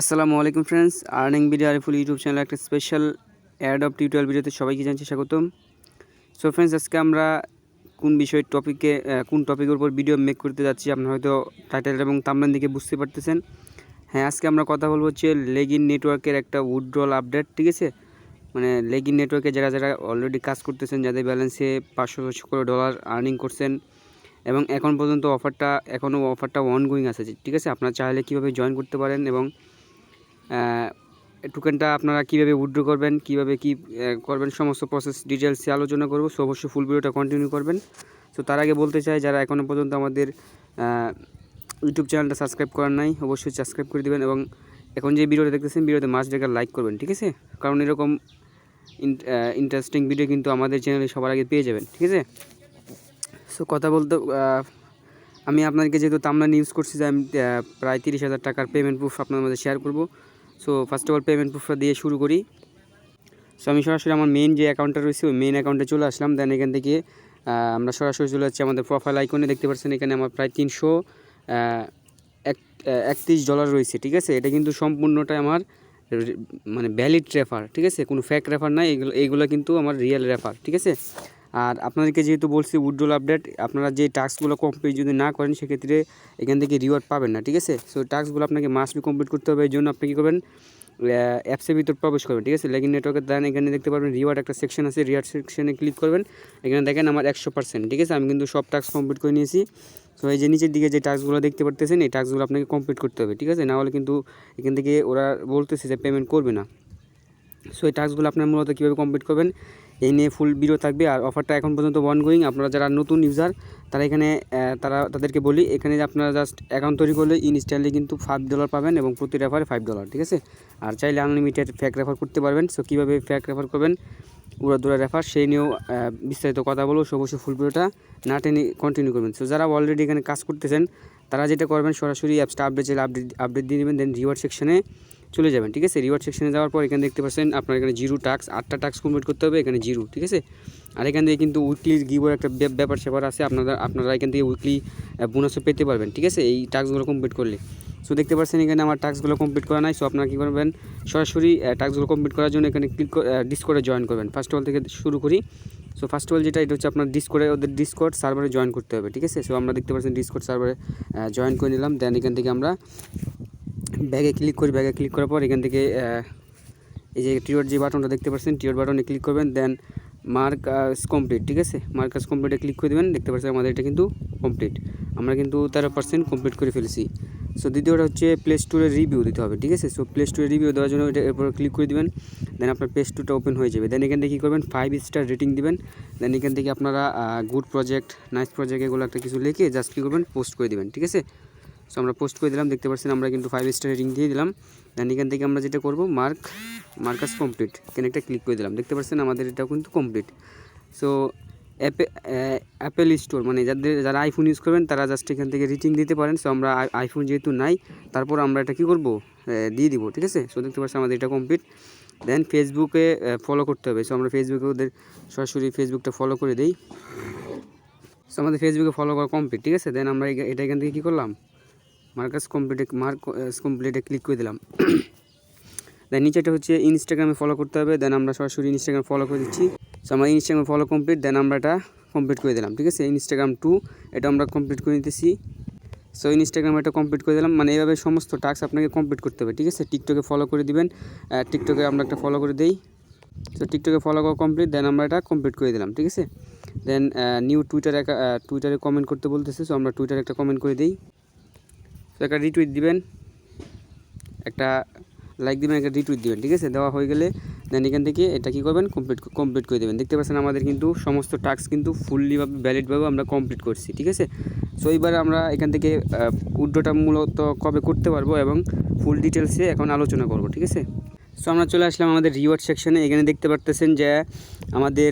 আসসালামু আলাইকুম friends earning video Ariful YouTube channel একটা স্পেশাল অ্যাড অফ টিউটোরিয়াল ভিডিওতে সবাইকে জানছি, স্বাগতম। সো ফ্রেন্ডস আজকে আমরা কোন বিষয় টপিকে কোন টপিকের উপর ভিডিও মেক করতে যাচ্ছি, আপনারা হয়তো টাইটেল এবং তামলান দিকে বুঝতে পারতেছেন। হ্যাঁ আজকে আমরা কথা বলব হচ্ছে লেগিন নেটওয়ার্কের একটা উইথড্রল আপডেট ঠিক আছে? মানে লেগিন নেটওয়ার্কে যারা যারা অলরেডি কাজ করতেছেন, যাদের ব্যালেন্সে পাঁচশো ছশো করে ডলার আর্নিং করছেন, এবং এখন পর্যন্ত অফারটা এখনও অফারটা অনগোয়িং আছে, ঠিক আছে? আপনারা চাইলে কীভাবে জয়েন করতে পারেন এবং টোকেনটা আপনারা কীভাবে উইথড্র করবেন, কীভাবে কী করবেন, সমস্ত প্রসেস ডিটেলসে আলোচনা করব। সো অবশ্যই ফুল ভিডিওটা কন্টিনিউ করবেন। সো তার আগে বলতে চাই, যারা এখনও পর্যন্ত আমাদের ইউটিউব চ্যানেলটা সাবস্ক্রাইব করার নাই, অবশ্যই সাবস্ক্রাইব করে দেবেন এবং এখন যে ভিডিওটা দেখতেছেন ভিডিওতে মাস ডেকার লাইক করবেন, ঠিক আছে? কারণ এরকম ইন্টারেস্টিং ভিডিও কিন্তু আমাদের চ্যানেলে সবার আগে পেয়ে যাবেন, ঠিক আছে? সো কথা বলতে আমি আপনাদেরকে যেহেতু তামলান ইউজ করছি, যে আমি প্রায় তিরিশ হাজার টাকার পেমেন্ট প্রুফ আপনার মধ্যে শেয়ার করব। So first of all payment প্রুফটা দিয়ে শুরু করি। সো আমি সরাসরি আমার মেন যে অ্যাকাউন্টটা রয়েছে, ওই মেন অ্যাকাউন্টে চলে আসলাম। দেন এখান থেকে আমরা সরাসরি চলে যাচ্ছি আমাদের প্রোফাইল আইকনে দেখতে পাচ্ছেন, এখানে আমার প্রায় তিনশো এক একত্রিশ ডলার রয়েছে, ঠিক আছে? এটা কিন্তু সম্পূর্ণটাই আমার মানে ভ্যালিড রেফার ঠিক আছে? কোনো ফ্যাক রেফার নাই, এগুলো এইগুলো কিন্তু আমার রিয়েল রেফার ঠিক আছে? আর আপনাদেরকে যেহেতু বলছি উইড্রোল আপডেট আপনারা যে টাস্কগুলো কমপ্লিট যদি না করেন, সেক্ষেত্রে এখান থেকে রিওয়ার্ড পাবেন না, ঠিক আছে? সো টাস্কগুলো আপনাকে মাস্ট বি কমপ্লিট করতে হবে, এই জন্য আপনি কী করবেন? অ্যাপসের ভিতর প্রবেশ করবেন, ঠিক আছে? লেগিন নেটওয়ার্কের দেন, এখানে দেখতে পারবেন রিওয়ার্ড একটা সেকশন আছে রিওয়ার্ড সেকশনে ক্লিক করবেন। এখানে দেখেন আমার একশো পার্সেন্ট ঠিক আছে? আমি কিন্তু সব টাস্ক কমপ্লিট করে নিয়েছি। সো এই যে নিচের দিকে যে টাস্কগুলো দেখতে পারতেছেন, এই টাস্কগুলো আপনাকে কমপ্লিট করতে হবে, ঠিক আছে? না হলে কিন্তু এখান থেকে ওরা বলতেছে যে পেমেন্ট করবে না। সো এই টাস্কগুলো আপনার মূলত কীভাবে কমপ্লিট করবেন? এই নিয়ে ফুল ভিডিও থাকবে। আর অফারটা এখন পর্যন্ত ওয়ান গোয়িং আপনারা যারা নতুন ইউজার তারা এখানে তারা তাদেরকে বলি, এখানে আপনারা জাস্ট অ্যাকাউন্ট তৈরি করলে ইনস্ট্যান্টলি কিন্তু ফাইভ ডলার পাবেন এবং প্রতি রেফারে ফাইভ ডলার ঠিক আছে? আর চাইলে আনলিমিটেড ফ্যাক রেফার করতে পারবেন। সো কীভাবে ফ্যাক রেফার করবেন? উড়া দুরা রেফার সেই নিয়েও বিস্তারিত কথা বলব। সো অবশ্যই ফুল ভিডিওটা না টেনে কন্টিনিউ করবেন। সো যারা অলরেডি এখানে কাজ করতেছেন, তারা যেটা করবেন, সরাসরি অ্যাপসটা আপডেট চাইলে আপডেট আপডেট দিয়ে দেবেন। দেন রিওয়ার্ড সেকশনে চলে যাবেন, ঠিক আছে? রিওয়ার্ড সেকশনে যাওয়ার পর এখানে দেখতে পাচ্ছেন আপনার এখানে জিরো টাক্স আটটা টাক্স কমপ্লিট করতে হবে, এখানে জিরো, ঠিক আছে? আর এখান থেকে কিন্তু উইকলি গিবোর একটা ব্যাপার স্যাপার আছে, আপনারা আপনারা এখান থেকে উইকলি বোনাসও পেতে পারবেন, ঠিক আছে? এই টাস্কগুলো কমপ্লিট করলে। সো দেখতে পাচ্ছেন এখানে আমার টাস্কগুলো কমপ্লিট করা নাই সো আপনারা কী করবেন? সরাসরি টাস্কগুলো কমপ্লিট করার জন্য এখানে ক্লিক ডিসকোডে জয়েন করবেন। ফার্স্ট অফ অল থেকে শুরু করি। সো ফার্স্ট অফ অল যেটা, এটা হচ্ছে আপনার ডিসকোডে ওদের ডিসকোড সার্ভারে জয়েন করতে হবে, ঠিক আছে? সো আমরা দেখতে পাচ্ছেন ডিসকোড সার্ভারে জয়েন করে নিলাম দেন এখান থেকে আমরা ব্যাগে ক্লিক করি, ব্যাগে ক্লিক করার পর এখান থেকে এই যে টিওর যে বাটনটা দেখতে পাচ্ছেন টিওর বাটনে ক্লিক করবেন দেন মার্কাস কমপ্লিট ঠিক আছে? মার্কাস কমপ্লিটে ক্লিক করে দেবেন, দেখতে পাচ্ছেন আমাদের এটা কিন্তু কমপ্লিট আমরা কিন্তু তেরো পার্সেন্ট কমপ্লিট করে ফেলেছি। সো দ্বিতীয়টা হচ্ছে প্লে স্টোরের রিভিউ দিতে হবে, ঠিক আছে? সো প্লে স্টোরে রিভিউ দেওয়ার জন্য এটা এরপর ক্লিক করে দেবেন দেন আপনার প্লে স্টোরটা ওপেন হয়ে যাবে। দেন এখান থেকে কী করবেন? ফাইভ স্টার রেটিং দিবেন। দেন এখান থেকে আপনারা গুড প্রজেক্ট নাইস প্রজেক্ট এগুলো একটা কিছু লিখে জাস্ট কী করবেন? পোস্ট করে দেবেন, ঠিক আছে? সো আমরা পোস্ট করে দিলাম, দেখতে পাচ্ছেন আমরা কিন্তু ফাইভ স্টার রেটিং দিয়ে দিলাম। দেন এখান থেকে আমরা যেটা করব মার্ক মার্কাস কমপ্লিট এখানে একটা ক্লিক করে দিলাম। দেখতে পাচ্ছেন আমাদের এটাও কিন্তু কমপ্লিট সো অ্যাপে অ্যাপেল স্টোর মানে যাদের, যারা আইফোন ইউজ করবেন, তারা জাস্ট এখান থেকে রিটিং দিতে পারেন। সো আমরা আইফোন যেহেতু নাই, তারপর আমরা এটা কী করব? দিয়ে দিব, ঠিক আছে? সো দেখতে পাচ্ছেন আমাদের এটা কমপ্লিট দেন ফেসবুকে ফলো করতে হবে। সো আমরা ফেসবুকে ওদের সরাসরি ফেসবুকটা ফলো করে দিই। সো আমাদের ফেসবুকে ফলো করা কমপ্লিট ঠিক আছে? দেন আমরা এটা এখান থেকে কী করলাম? মার্কাস কমপ্লিটে মার্ক কমপ্লিটে ক্লিক করে দিলাম। দেন নিচেটা হচ্ছে ইনস্টাগ্রামে ফলো করতে হবে দেন আমরা সরাসরি ইনস্টাগ্রাম ফলো করে দিচ্ছি। সো আমার ইনস্টাগ্রাম ফলো কমপ্লিট দেন আমরা এটা কমপ্লিট করে দিলাম, ঠিক আছে? ইনস্টাগ্রাম টু এটা আমরা কমপ্লিট করে নিতেছি। সো ইনস্টাগ্রাম এটা কমপ্লিট করে দিলাম মানে এইভাবে সমস্ত টাস্ক আপনাকে কমপ্লিট করতে হবে, ঠিক আছে? টিকটকে ফলো করে দিবেন টিকটকে আমরা একটা ফলো করে দিই। সো টিকটকে ফলো করা কমপ্লিট দেন আমরা এটা কমপ্লিট করে দিলাম, ঠিক আছে? দেন নিউ টুইটারে টুইটারে কমেন্ট করতে বলতেছে সো আমরা টুইটারে একটা কমেন্ট করে দিই। তো একটা রিটুইট দিবেন। একটা লাইক দিবেন, একটা রিটুইট দিবেন, ঠিক আছে? দেওয়া হয়ে গেলে দেন এখান থেকে এটা কী করবেন? কমপ্লিট কমপ্লিট করে দেবেন। দেখতে পাচ্ছেন আমাদের কিন্তু সমস্ত টাস্ক কিন্তু ফুললিভাবে ভ্যালিডভাবে আমরা কমপ্লিট করছি, ঠিক আছে? সো এইবার আমরা এখান থেকে উড্ডোটা মূলত কবে করতে পারব এবং ফুল ডিটেলসে এখন আলোচনা করব, ঠিক আছে? সো আমরা চলে আসলাম আমাদের রিওয়ার্ড সেকশনে এখানে দেখতে পারতেছেন যে, আমাদের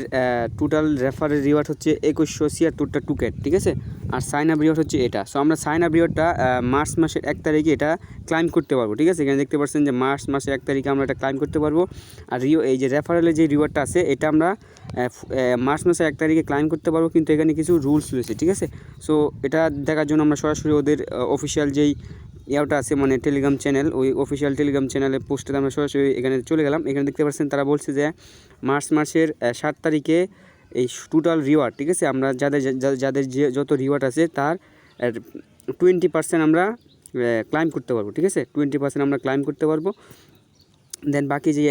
টোটাল রেফারের রিওয়ার্ড হচ্ছে একুশশো ছিয়াত্তরটা টুকেট ঠিক আছে? আর সাইন আপ রিওয়ার্ড হচ্ছে এটা। সো আমরা সাইন আপ রিওয়ার্ডটা মার্চ মাসের এক তারিখে এটা ক্লাইম করতে পারব, ঠিক আছে? এখানে দেখতে পাচ্ছেন যে, মার্চ মাসের এক তারিখে আমরা এটা ক্লাইম করতে পারব। আর রিও, এই যে রেফারেলের যে রিওয়ার্ডটা আছে, এটা আমরা মার্চ মাসের এক তারিখে ক্লাইম করতে পারব। কিন্তু এখানে কিছু রুলস রয়েছে, ঠিক আছে? সো এটা দেখার জন্য আমরা সরাসরি ওদের অফিসিয়াল যেই ইয়াওটা আছে মানে টেলিগ্রাম চ্যানেল ওই অফিসিয়াল টেলিগ্রাম চ্যানেলে পোস্টে আমরা সরাসরি এখানে চলে গেলাম। এখানে দেখতে পাচ্ছেন তারা বলছে যে, মার্চ মাসের সাত তারিখে এই টোটাল রিওয়ার্ড ঠিক আছে? আমরা যাদের যাদের যে যত রিওয়ার্ড আছে তার টোয়েন্টি পার্সেন্ট আমরা ক্লাইম করতে পারব, ঠিক আছে? টোয়েন্টি পার্সেন্ট আমরা ক্লাইম করতে পারব। দেন বাকি যে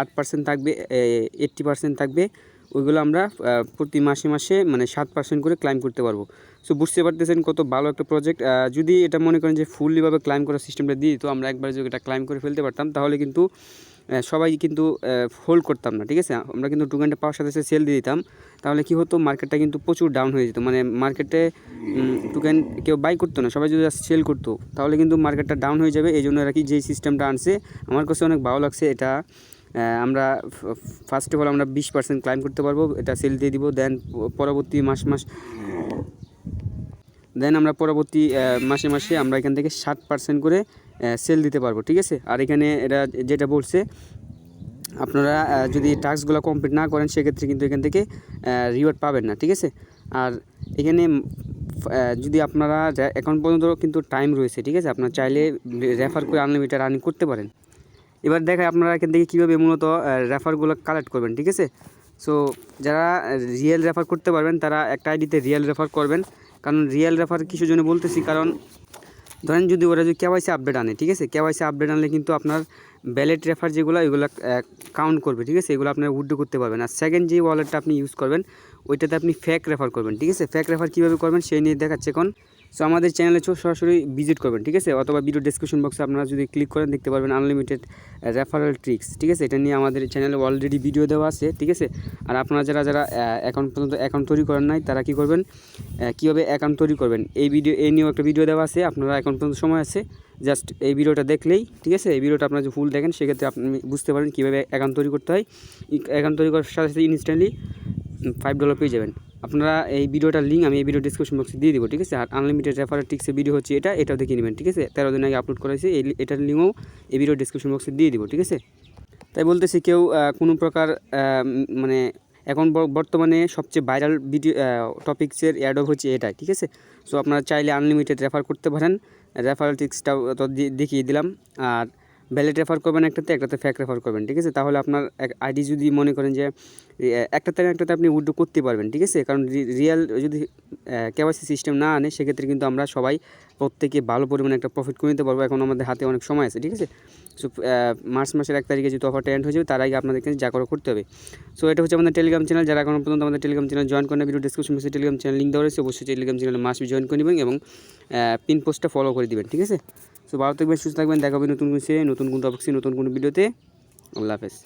আট পার্সেন্ট থাকবে এইট্টি পার্সেন্ট থাকবে, ওইগুলো আমরা প্রতি মাসে মাসে মানে সাত পার্সেন্ট করে ক্লাইম করতে পারব। সো বুঝতে পারতেছেন কত ভালো একটা প্রজেক্ট যদি এটা মনে করেন যে ফুললিভাবে ক্লাইম করার সিস্টেমটা দিই, তো আমরা একবার যদি এটা ক্লাইম করে ফেলতে পারতাম, তাহলে কিন্তু সবাই কিন্তু হোল্ড করতাম না, ঠিক আছে? আমরা কিন্তু টোকেনটা পাওয়ার সাথে সাথে সেল দিয়ে দিতাম, তাহলে কি হতো? মার্কেটটা কিন্তু প্রচুর ডাউন হয়ে যেত। মানে মার্কেটে টোকেন কেউ বাই করতো না, সবাই যদি সেল করতো, তাহলে কিন্তু মার্কেটটা ডাউন হয়ে যাবে। এই জন্য আর কি যেই সিস্টেমটা আনছে, আমার কাছে অনেক ভালো লাগছে। এটা আমরা ফার্স্ট অফ অল আমরা বিশ পার্সেন্ট ক্লাইম করতে পারব, এটা সেল দিয়ে দিব। দেন পরবর্তী মাস মাস দেন আমরা পরবর্তী মাসে মাসে আমরা এখান থেকে ষাট পার্সেন্ট করে সেল দিতে পারব, ঠিক আছে? আর এখানে এটা যেটা বলছে, আপনারা যদি টাস্কগুলো কমপ্লিট না করেন, সেক্ষেত্রে কিন্তু এখান থেকে রিওয়ার্ড পাবেন না, ঠিক আছে? আর এখানে যদি আপনারা এখন পর্যন্ত কিন্তু টাইম রয়েছে, ঠিক আছে? আপনারা চাইলে রেফার করে আনলিমিটেড আর্নিং করতে পারেন। এবার দেখায় আপনারা এখান থেকে কীভাবে মূলত রেফারগুলো কালেক্ট করবেন, ঠিক আছে? সো যারা রিয়েল রেফার করতে পারবেন, তারা একটা আইডিতে রিয়েল রেফার করবেন কারণ রিয়েল রেফার কিছু জন্য বলতেছি, কারণ ধরেন যদি ওরা যদি কেওয়াইসি আপডেট আনে, ঠিক আছে? কেওয়াইসি আপডেট আনলে কিন্তু আপনার ব্যালেট রেফার যেগুলো, এগুলো কাউন্ট করবে, ঠিক আছে? এগুলো আপনার উড্রো করতে পারবেন। আর সেকেন্ড যে ওয়ালেটটা আপনি ইউজ করবেন, ওইটাতে আপনি ফ্যাক রেফার করবেন, ঠিক আছে? ফ্যাক রেফার কীভাবে করবেন, সেই নিয়ে দেখাচ্ছে এখন সো আমাদের চ্যানেলে সরাসরি ভিজিট করবেন, ঠিক আছে? অথবা ভিডিও ডিসক্রিপশন বক্সে আপনারা যদি ক্লিক করেন, দেখতে পারবেন আনলিমিটেড রেফারেল ট্রিক্স ঠিক আছে? এটা নিয়ে আমাদের চ্যানেলে অলরেডি ভিডিও দেওয়া আছে, ঠিক আছে? আর আপনারা যারা যারা অ্যাকাউন্ট পর্যন্ত অ্যাকাউন্ট তৈরি করেন নাই, তারা কী করবেন? কীভাবে অ্যাকাউন্ট তৈরি করবেন? এই ভিডিও এই নিয়েও একটা ভিডিও দেওয়া আছে, আপনারা অ্যাকাউন্ট পর্যন্ত সময় আছে জাস্ট এই ভিডিওটা দেখলেই, ঠিক আছে? এই ভিডিওটা আপনারা যদি ফুল দেখেন, সেক্ষেত্রে আপনি বুঝতে পারেন কীভাবে অ্যাকাউন্ট তৈরি করতে হয়। অ্যাকাউন্ট তৈরি করার সাথে সাথে ইনস্ট্যান্টলি ফাইভ ডলার পেয়ে যাবেন। আপনারা এই ভিডিওটার লিঙ্ক আমি এই ভিডিও ডিসক্রিপশন বক্সে দিয়ে দিব, ঠিক আছে? আর আনলিমিটেড রেফারের টিক্সের ভিডিও হচ্ছে এটা, এটাও দেখে নেবেন, ঠিক আছে? তেরো দিন আগে আপলোড করেছি এই এটার লিঙ্কও এই ভিডিও ডিসক্রিপশন বক্সে দিয়ে দিব, ঠিক আছে? তাই বলতেছি কেউ কোনো প্রকার মানে এখন বর্তমানে সবচেয়ে ভাইরাল ভিডিও টপিক্সের অ্যাডও হচ্ছে এটাই, ঠিক আছে? সো আপনারা চাইলে আনলিমিটেড রেফার করতে পারেন। রেফারেল টিক্সটাও তো দেখিয়ে দিলাম। আর ভ্যালিড রেফার করবেন একটাতে একটাতে ফ্যাক রেফার করবেন ঠিক আছে? তাহলে আপনার আইডি যদি মনে করেন যে এ, একটাতে একটাতে আপনি উইড্রো করতে পারবেন ঠিক আছে? কারণ রিয়েল যদি কেওয়াইসি সিস্টেম না আনে সেক্ষেত্রে কিন্তু আমরা সবাই প্রত্যেকে ভালো পরিমাণে একটা প্রফিট করে নিতে পারব। এখন আমাদের হাতে অনেক সময় আছে ঠিক আছে? সো মার্চ মাসের এক তারিখে যেহেতু অফারটা এন্ড হয়ে যাবে তার আগে আপনাদেরকে যা করে করতে হবে। সো এটা হচ্ছে আমাদের টেলিগ্রাম চ্যানেল যারা এখনও পর্যন্ত আমাদের টেলিগ্রাম চ্যানেল জয়েন করেন ভিডিও ডিসক্রিপশন বক্সে টেলিগ্রাম চ্যানেল লিঙ্ক দেওয়া রয়েছে। অবশ্যই টেলিগ্রাম চ্যানেলে মাস জয়েন করে নেবেন এবং পিন পোস্টটা ফলো করে দিবেন ঠিক আছে? সো ভালো থাকবেন, সুস্থ থাকবেন দেখাবেন হবে নতুন কিছু নতুন কোনো টপিক্সে নতুন কোনো ভিডিওতে আল্লাহ হাফেজ।